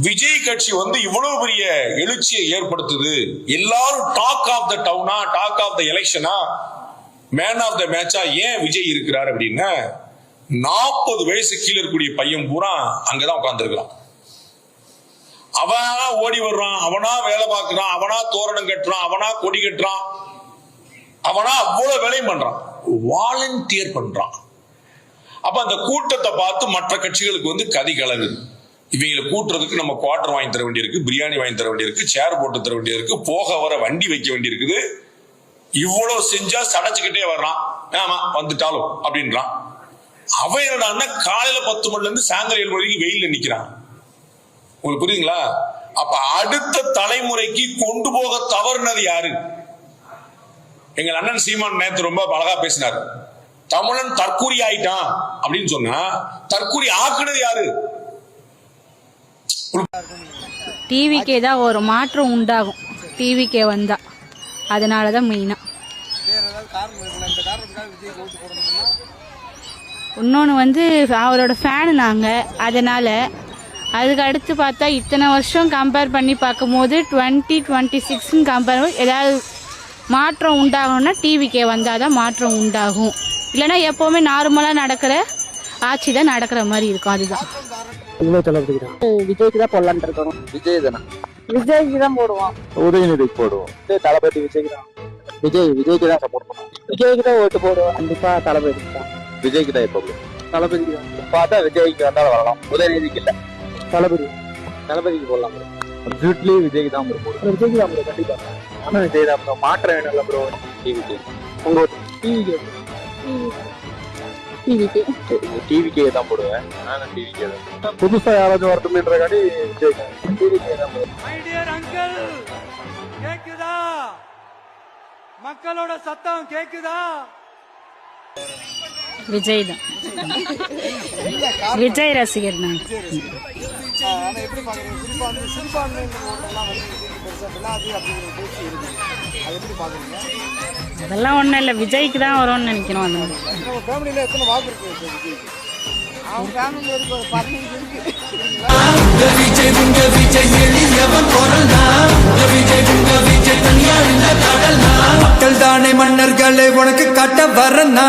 விஜய் கட்சி வந்து இவ்வளவு பெரிய எழுச்சியை ஏற்படுத்துது. எல்லாரும் டாக் ஆஃப் த டவுனா டாக் ஆஃப் த எலெக்ஷனா மேன் ஆஃப் த மேட்சா ஏன் விஜய் இருக்கிறார் அப்படின்னா நாற்பது வயசு கீழே இருக்கக்கூடிய பையன் பூரா அங்கதான் உட்கார்ந்துருக்கான் அவனா ஓடி வர்றான் அவனா வேலை பார்க்கறான் அவனா தோரணம் கட்டுறான் அவனா கொடி கட்டுறான் அவனா அவ்வளவு வேலையும் பண்றான். வாலண்டியர் பண்றான். அப்ப அந்த கூட்டத்தை பார்த்து மற்ற கட்சிகளுக்கு வந்து கதி கலங்குது. இவங்களை கூட்டுறதுக்கு நம்ம குவார்டர் வாங்கி தர வேண்டியிருக்கு பிரியாணி வாங்கி தர வேண்டியிருக்கு சேர் போட்டு தர வேண்டியிருக்கு போக வர வண்டி வைக்க வேண்டியிருக்குது. இவ்வளவு செஞ்சா சடைச்சுக்கிட்டே வர்றான். ஆமா வந்துட்டாலும் அப்படின்றான். அவன் என்னடான்னா காலையில பத்து மணில இருந்து சாயந்தரம் ஏழு மணிக்கு வெயில்ல நிக்கிறான். உங்களுக்கு புரியுதுங்களா? அப்ப அடுத்த தலைமுறைக்கு கொண்டு போக தவறுனது யாரு? எங்கள் அண்ணன் சீமான் நேத்து ரொம்ப அழகா பேசினார். தமிழன் தற்கூரி ஆயிட்டான் அப்படின்னு சொன்னா தற்கூரி ஆக்குனது யாரு? டிவிக்கே தான் ஒரு மாற்றம் உண்டாகும். டிவிக்கே வந்தா. அதனால தான் மெயினாக இன்னொன்று வந்து அவரோட ஃபேனு நாங்கள் அதனால் அதுக்கு அடுத்து பார்த்தா இத்தனை வருஷம் கம்பேர் பண்ணி பார்க்கும்போது டுவெண்ட்டி டுவெண்ட்டி சிக்ஸ்ன்னு கம்பேர் ஏதாவது மாற்றம் உண்டாகணும்னா டிவிக்கே வந்தால் தான் மாற்றம் உண்டாகும். இல்லைன்னா எப்போவுமே நார்மலாக நடக்கிற ஆட்சி தான் நடக்கிற மாதிரி இருக்கும். அதுதான். விஜய்க்கு தான் போடலான்ட்டு இருக்கோம் விஜய் தானே? விஜய்க்கு தான் போடுவோம் உதயநிதிக்கு போடுவோம். விஜய் தளபதி விஜய்க்கு தான் விஜய் விஜய்க்கு தான் சப்போர்ட் பண்ணுவோம் விஜய்க்கு தான் ஓட்டு போடுவோம் கண்டிப்பா தளபதி தான். விஜய்க்கு தான் இப்போ தளபதிக்கு தான். பார்த்தா விஜய்க்கு வந்தாலும் வரலாம். உதயநிதிக்கு இல்ல. தளபதி. தளபதிக்கு போடலாம் ஜூட்லி விஜய்க்கு தான் bro போடுவோம். விஜய்க்கு தான் bro, கண்டிப்பா. ஆனா விஜய் தான் bro. மாற்றம் வேணும்ல ப்ரோ டிவிக்கு உங்க டிவிக்கு டிவிக்கு டிவிக்கே தான் போடுவேன் நானும் டிவிக்கே தான் புதுசா யாராச்சும் விஜய் டிவிக்கு தான் டியர் அங்கிள் கேக்குதா மக்களோட சத்தம் கேக்குதா விஜய் தான் விஜய் ரசிகர் நான் எப்படி அதெல்லாம் ஒன்றும் இல்லை. விஜய்க்கு தான் வரும்னு நினைக்கிறோம் அந்த மாதிரி. மக்கள் தானே மன்னர்களே உனக்கு காட்ட வரனா?